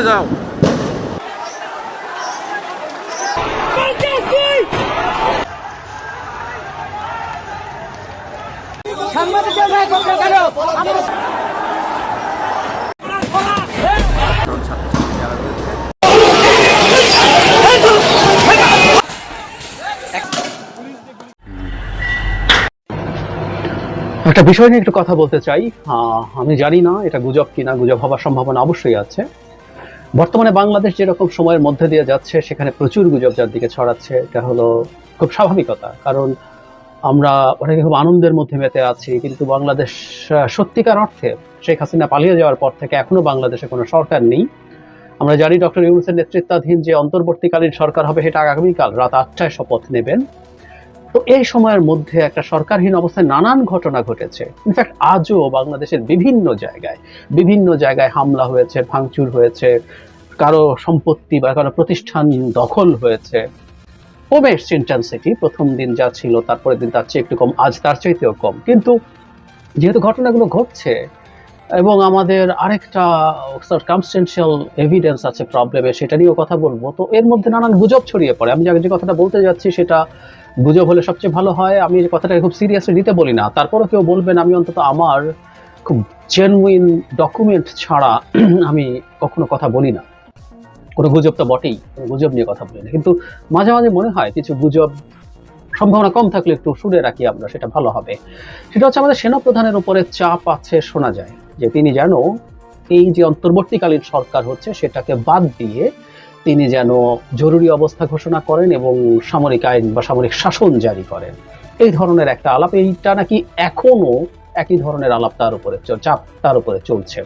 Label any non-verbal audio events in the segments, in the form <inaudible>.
চলে যাও। একটা বিষয় নিয়ে একটু কথা বলতে চাই। আমি জানি না এটা গুজব কিনা, গুজব হওয়ার সম্ভাবনা অবশ্যই আছে। বর্তমানে বাংলাদেশ যেরকম সময়ের মধ্যে দিয়ে যাচ্ছে, সেখানে প্রচুর গুজব যার দিকে ছড়াচ্ছে, এটা হলো খুব স্বাভাবিকতা। কারণ আমরা অনেকে খুব আনন্দের মধ্যে মেতে আছি, কিন্তু বাংলাদেশ সত্যিকার অর্থে শেখ হাসিনা পালিয়ে যাওয়ার পর থেকে এখনও বাংলাদেশে কোনো সরকার নেই। আমরা জানি ডক্টর ইউনুসের নেতৃত্বাধীন যে অন্তর্বর্তীকালীন সরকার হবে, সেটা আগামীকাল রাত আটটায় শপথ নেবেন। তো এই সময়ের মধ্যে একটা সরকারহীন অবস্থায় নানান ঘটনা ঘটেছে। ইনফ্যাক্ট আজও বাংলাদেশের বিভিন্ন জায়গায় বিভিন্ন জায়গায় হামলা হয়েছে, ভাঙচুর হয়েছে, কারও সম্পত্তি বা কারও প্রতিষ্ঠান দখল হয়েছে। কমে এসছে ইন্টেন্সিটি প্রথম দিন যা ছিল, তারপরের দিন তার চেয়ে একটু কম, আজ তার চাইতেও কম। কিন্তু যেহেতু ঘটনাগুলো ঘটছে এবং আমাদের আরেকটা সার্কামস্টেন্সিয়াল এভিডেন্স আছে প্রবলেমে সেটা নিয়েও কথা বলব। তো এর মধ্যে নানান গুজব ছড়িয়ে পড়ে। আমি যে কথাটা বলতে যাচ্ছি, সেটা গুজব হলে সবচেয়ে ভালো হয়। আমি এই কথাটাকে খুব সিরিয়াসলি নিতে বলি না। তারপরও কেউ বলবেন, আমি অন্তত আমার খুব জেনুইন ডকুমেন্ট ছাড়া <clears throat> আমি কখনো কথা বলি না। কোনো গুজব তো বটেই গুজব নিয়ে কথা বলি না। কিন্তু মাঝে মাঝে মনে হয়, কিছু গুজব সম্ভাবনা কম থাকলে একটু শুনে রাখি আমরা, সেটা ভালো হবে। সেটা হচ্ছে আমাদের সেনাপ্রধানের উপরে চাপ আছে, শোনা যায়। যে তিনি যেন এই যে অন্তর্বর্তীকালীন সরকার হচ্ছে, সেটাকে বাদ দিয়ে তিনি যেন জরুরি অবস্থা ঘোষণা করেন এবং সামরিক আইন বা সামরিক শাসন জারি করেন। এই ধরনের একটা আলাপ, এইটা নাকি এখনও একই ধরনের আলাপ তার উপরে চাপ তার উপরে চলছে।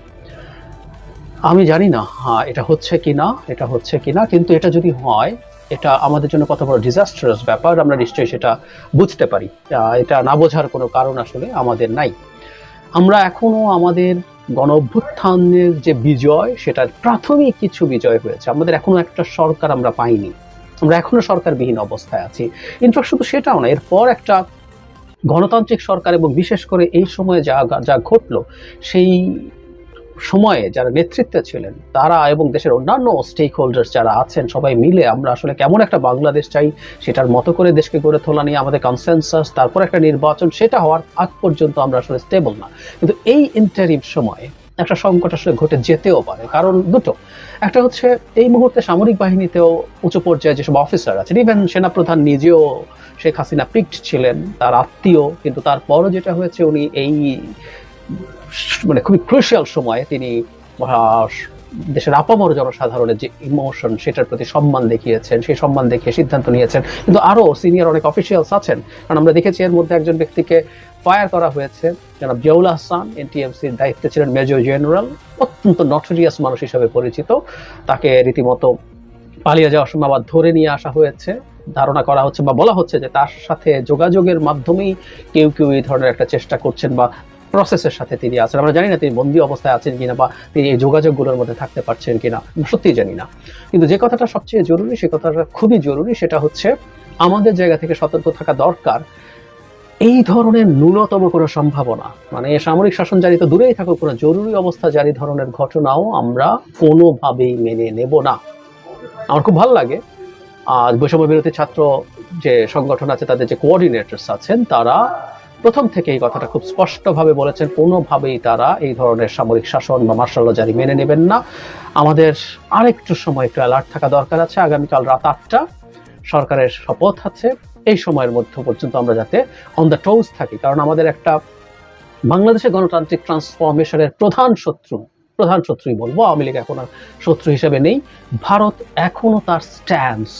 আমি জানি না হ্যাঁ এটা হচ্ছে কিনা, এটা হচ্ছে কি না কিন্তু এটা যদি হয়, এটা আমাদের জন্য কত বড় ডিজাস্টারাস ব্যাপার, আমরা নিশ্চয়ই সেটা বুঝতে পারি। এটা না বোঝার কোনো কারণ আসলে আমাদের নাই। আমরা এখনও আমাদের গণ অভ্যুত্থানের যে বিজয়, সেটার প্রাথমিক কিছু বিজয় হয়েছে। আমাদের এখনও একটা সরকার আমরা পাইনি। আমরা এখনও সরকারবিহীন অবস্থায় আছি। ইনফ্যাক্ট শুধু সেটাও না, এরপর একটা গণতান্ত্রিক সরকার এবং বিশেষ করে এই সময়ে যা যা ঘটলো, সেই সময়ে যারা নেতৃত্বে ছিলেন, তারা এবং দেশের অন্যান্য স্টেক হোল্ডার্স যারা আছেন, সবাই মিলে আমরা আসলে কেমন একটা বাংলাদেশ চাই, সেটার মতো করে দেশকে গড়ে তোলা নিয়ে আমাদের কনসেনসাস তারপর একটা নির্বাচন, সেটা হওয়ার আগ পর্যন্ত আমরা আসলে স্টেবল না। কিন্তু এই ইন্টারিম সময়ে একটা সংকট আসলে ঘটে যেতেও পারে। কারণ দুটো, একটা হচ্ছে এই মুহূর্তে সামরিক বাহিনীতেও উচ্চ পর্যায়ে যেসব অফিসার আছেন ইভেন সেনাপ্রধান নিজেও শেখ হাসিনা পিকড ছিলেন, তার আত্মীয়, কিন্তু তারপরও যেটা হয়েছে, উনি এই মানে খুবই ক্রুশিয়াল সময়ে তিনি দেশের আপামর জনসাধারণের যে ইমোশন সেটার প্রতি সম্মান দেখিয়েছেন, সেই সম্মান দেখিয়ে সিদ্ধান্ত নিয়েছেন। কিন্তু আরও সিনিয়র অনেক অফিসিয়ালস আছেন। কারণ আমরা দেখেছি এর মধ্যে একজন ব্যক্তিকে ফায়ার করা হয়েছে যারা জিয়াউল হাসান এনটিএমসির দায়িত্বে ছিলেন মেজর জেনারেল অত্যন্ত নটরিয়াস মানুষ হিসেবে পরিচিত। তাকে রীতিমতো পালিয়ে যাওয়ার সময় আবার ধরে নিয়ে আসা হয়েছে। ধারণা করা হচ্ছে বা বলা হচ্ছে যে তার সাথে যোগাযোগের মাধ্যমেই কেউ কেউ এই ধরনের একটা চেষ্টা করছেন বা প্রসেসের সাথে তিনি আছেন। আমরা জানি না তিনি বন্দি অবস্থায় আছেন কিনা বা তিনি এই যোগাযোগগুলোর মধ্যে থাকতে পারছেন কিনা। সত্যিই জানি না। কিন্তু যে কথাটা সবচেয়ে জরুরি, সে কথাটা খুবই জরুরি, সেটা হচ্ছে আমাদের জায়গা থেকে সতর্ক থাকা দরকার। এই ধরনের ন্যূনতম কোনো সম্ভাবনা মানে সামরিক শাসন জারি তো দূরেই থাকুক, কোনো জরুরি অবস্থা জারি ধরনের ঘটনাও আমরা কোনোভাবেই মেনে নেব না। আমার খুব ভালো লাগে, আর বৈষম্য বিরোধী ছাত্র যে সংগঠন আছে, তাদের যে কোঅর্ডিনেটরস আছেন, তারা প্রথম থেকে এই কথাটা খুব স্পষ্টভাবে বলেছেন, কোনোভাবেই তারা এই ধরনের সামরিক শাসন বা মার্শাল জারি মেনে নেবেন না। আমাদের আরেকটু সময়, একটু অ্যালার্ট থাকা দরকার আছে। আগামীকাল রাত আটটা সরকারের শপথ আছে। এই সময়ের মধ্যে পর্যন্ত আমরা যাতে অন দ্য টোজ থাকি। কারণ আমাদের একটা বাংলাদেশের গণতান্ত্রিক ট্রান্সফরমেশনের প্রধান শত্রু, প্রধান শত্রুই বলব, আওয়ামী লীগ এখন আর শত্রু হিসেবে নেই। ভারত এখনও তার স্ট্যান্স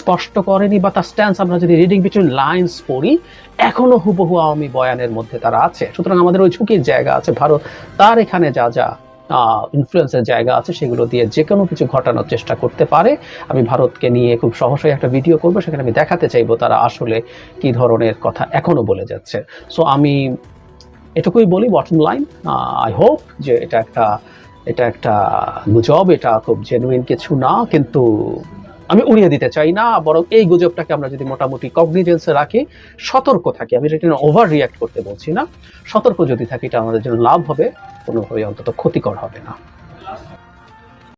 স্পষ্ট করেনি বা তার স্ট্যান্স আমরা যদি রিডিং বিটুইন লাইন্স পড়ি, এখনও হুবহু আওয়ামী বয়ানের মধ্যে তারা আছে। সুতরাং আমাদের ওই ঝুঁকির জায়গা আছে। ভারত তার এখানে যা যা ইনফ্লুয়েন্সের জায়গা আছে, সেগুলো দিয়ে যে কোনো কিছু ঘটানোর চেষ্টা করতে পারে। আমি ভারতকে নিয়ে খুব সহসাই একটা ভিডিও করব, সেখানে আমি দেখাতে চাইব তারা আসলে কি ধরনের কথা এখনও বলে যাচ্ছে। সো আমি এটুকুই বলি বটম লাইন আই হোপ যে এটা একটা এটা একটা গুজব, এটা খুব জেনুইন কিছু না, কিন্তু আমি উড়িয়ে দিতে চাই না, বরং এই গুজবটাকে আমরা যদি মোটামুটি কগনিজেন্সে রাখি, সতর্ক থাকি। আমি এটা ওভার রিয়াক্ট করতে বলছি না। সতর্ক যদি থাকি, এটা আমাদের জন্য লাভ হবে কোনোভাবে অন্তত ক্ষতিকর হবে না।